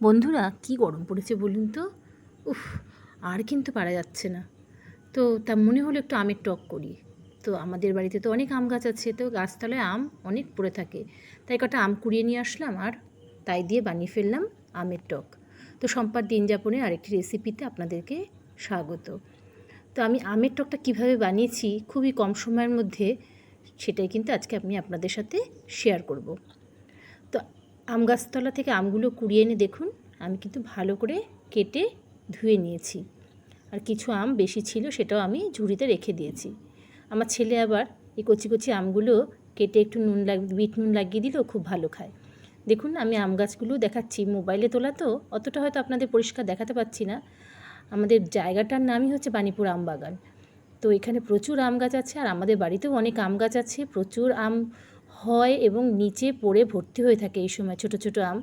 বন্ধুরা, কি গরম পড়েছে বলুন তো? উফ, আর কিন্তু পারা যাচ্ছে না। তো তা মনে হলো একটু আমের টক করি। তো আমাদের বাড়িতে তো অনেক আম গাছ আছে, তো গাছতলায় আম অনেক পড়ে থাকে। তাই কটা আম কুড়িয়ে নিয়ে আসলাম আর তাই দিয়ে বানিয়ে ফেললাম আমের টক। তো সম্পার দিন যাপনের আরেকটি রেসিপিতে আপনাদেরকে স্বাগত। তো আমি আমের টকটা কীভাবে বানিয়েছি, খুবই কম সময়ের মধ্যে, সেটাই কিন্তু আজকে আমি আপনাদের সাথে শেয়ার করব। আম গাছতলা থেকে আমগুলো কুড়িয়ে এনে দেখুন, আমি কিন্তু ভালো করে কেটে ধুয়ে নিয়েছি। আর কিছু আম বেশি ছিল, সেটাও আমি ঝুড়িতে রেখে দিয়েছি। আমার ছেলে আবার এই কচি কচি আমগুলো কেটে একটু নুন লাগ, বিট নুন লাগিয়ে দিলেও খুব ভালো খায়। দেখুন, আমি আম গাছগুলো দেখাচ্ছি, মোবাইলে তোলা তো, অতটা হয়তো আপনাদের পরিষ্কার দেখাতে পাচ্ছি না। আমাদের জায়গাটার নামই হচ্ছে বাণীপুর আম বাগান। তো এখানে প্রচুর আম গাছ আছে, আর আমাদের বাড়িতেও অনেক আম গাছ আছে, প্রচুর আম হয় এবং নিচে পড়ে ভর্তি হয়ে থাকে এই সময় ছোট ছোট আম।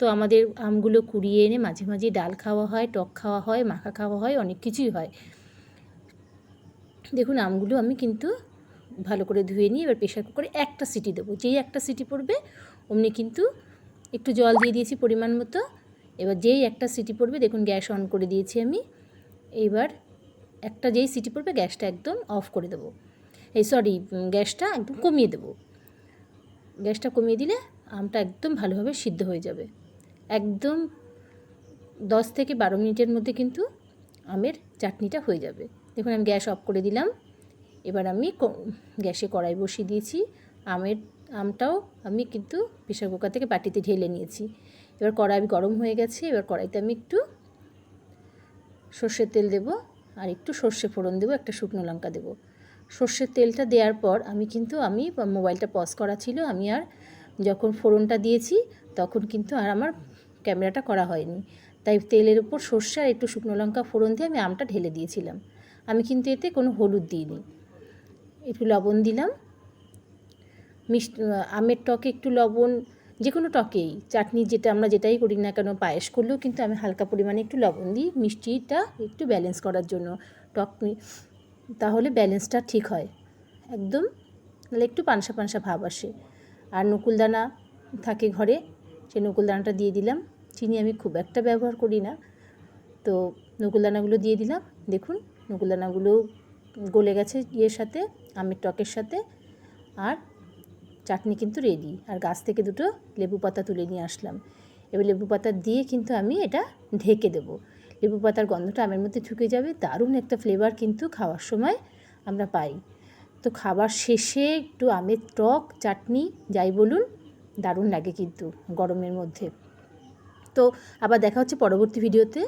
তো আমাদের আমগুলো কুড়িয়ে এনে মাঝে মাঝে ডাল খাওয়া হয়, টক খাওয়া হয়, মাখা খাওয়া হয়, অনেক কিছুই হয়। দেখুন, আমগুলো আমি কিন্তু ভালো করে ধুয়ে নিয়ে এবার প্রেশার কুকারে একটা সিটি দেবো। যেই একটা সিটি পড়বে, অমনি কিন্তু একটু জল দিয়ে দিয়েছি পরিমাণ মতো। এবার যেই একটা সিটি পড়বে, দেখুন, গ্যাস অন করে দিয়েছি আমি। এবার একটা যেই সিটি পড়বে, গ্যাসটা একদম অফ করে দেবো। এই সরি, গ্যাসটা একদম কমিয়ে দেবো। গ্যাসটা কমিয়ে দিলে আমটা একদম ভালোভাবে সিদ্ধ হয়ে যাবে। একদম দশ থেকে বারো মিনিটের মধ্যে কিন্তু আমের চাটনিটা হয়ে যাবে। দেখুন আমি গ্যাস অফ করে দিলাম। এবার আমি গ্যাসে কড়াই বসিয়ে দিয়েছি। আমের, আমটাও আমি কিন্তু প্রেশার কুকার থেকে বাটিতে ঢেলে নিয়েছি। এবার কড়াই গরম হয়ে গেছে। এবার কড়াইতে আমি একটু সর্ষের তেল দেবো আর একটু সর্ষে ফোড়ন দেবো, একটা শুকনো লঙ্কা দেবো। সর্ষের তেলটা দেওয়ার পর আমি কিন্তু, আমি মোবাইলটা পজ করা ছিল। আমি আর যখন ফোড়নটা দিয়েছি, তখন কিন্তু আর আমার ক্যামেরাটা করা হয়নি। তাই তেলের উপর সর্ষে আর একটু শুকনো লঙ্কা ফোড়ন দিয়ে আমি আমটা ঢেলে দিয়েছিলাম। আমি কিন্তু এতে কোনো হলুদ দিইনি। একটু লবণ দিলাম। মিষ্টি আমের টকে একটু লবণ, যে কোনো টকেই। চাটনি যেটা, আমরা যেটাই করি না কেন, পায়েস করলেও কিন্তু আমি হালকা পরিমাণে একটু লবণ দিই। মিষ্টিটা একটু ব্যালেন্স করার জন্য। টক তাহলে ব্যালেন্সটা ঠিক হয়। একদম তাহলে একটু পানসা পানসা ভাব আসে। আর নকুলদানা থাকে ঘরে, সেই নকুলদানাটা দিয়ে দিলাম। চিনি আমি খুব একটা ব্যবহার করি না। তো নকুলদানাগুলো দিয়ে দিলাম। দেখুন, নকুলদানাগুলো গলে গেছে ইয়ের সাথে, আমের টকের সাথে। আর চাটনি কিন্তু রেডি আর গাছ থেকে দুটো লেবু পাতা তুলে নিয়ে আসলাম। এবার লেবু পাতা দিয়ে কিন্তু আমি এটা ঢেকে দেবো। লেবু পাতার গন্ধটা আমের মধ্যে ঢুকে যাবে, দারুণ একটা ফ্লেভার কিন্তু খাওয়ার সময় আমরা পাই। তো খাবার শেষে একটু আমের টক, চাটনি, যাই বলুন, দারুণ লাগে কিন্তু গরমের মধ্যে। তো আবার দেখা হচ্ছে পরবর্তী ভিডিওতে